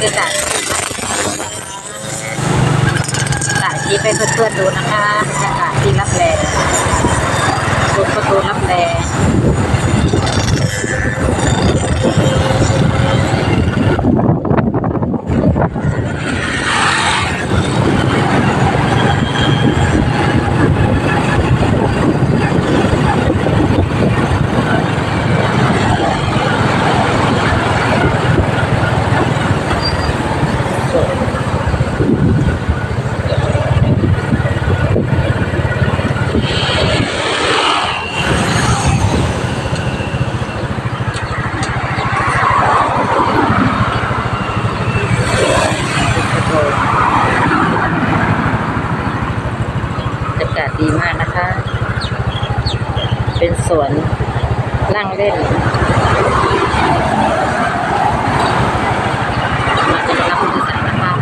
โดยกันสาธิตให้เพื่อนๆดูนะคะบรรยากาศที่รับแลบนประตูรับแล บรรยากาศ ดีมากนะคะ เป็นสวนนั่งเล่น มาจะรับผู้โดยสารนะคะ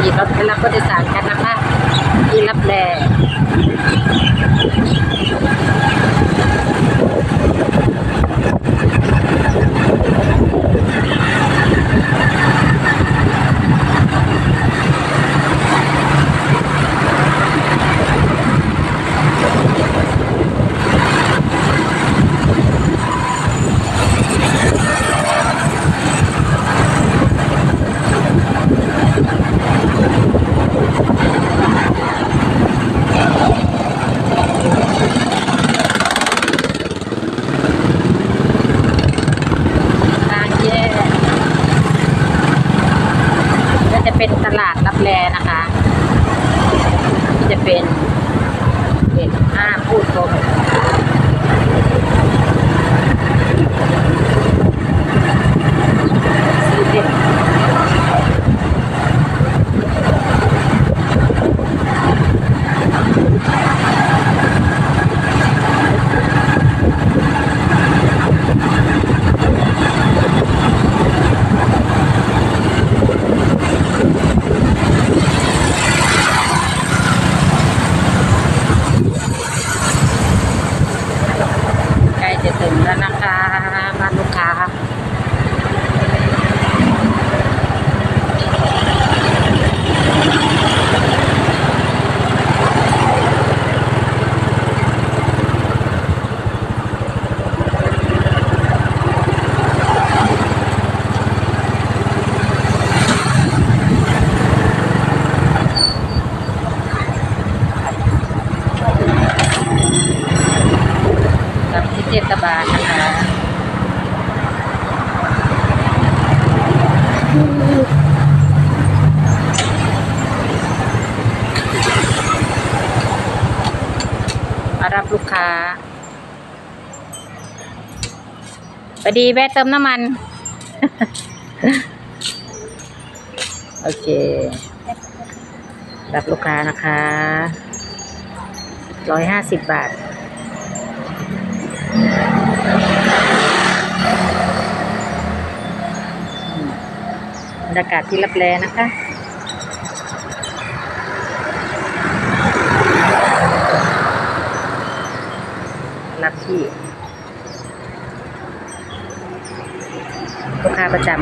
ขี่รถไปรับผู้โดยสารกันนะคะ ที่รับแลทางแยกก็จะเป็นตลาดรับ แลนะคะที่จะเป็นเห็นห้าพูดตรงสีเด็ดใกล้จะถึงแล้วนะคะบ้านลูกค้า กับที่ เทศบาลนะคะมารับลูกค้าพอดีแวะเติมน้ำมัน โอเค รับลูกค้านะคะร้อยห้าสิบบาท บรรยากาศที่รับแลนะคะรับที่ลูกค้าประจำ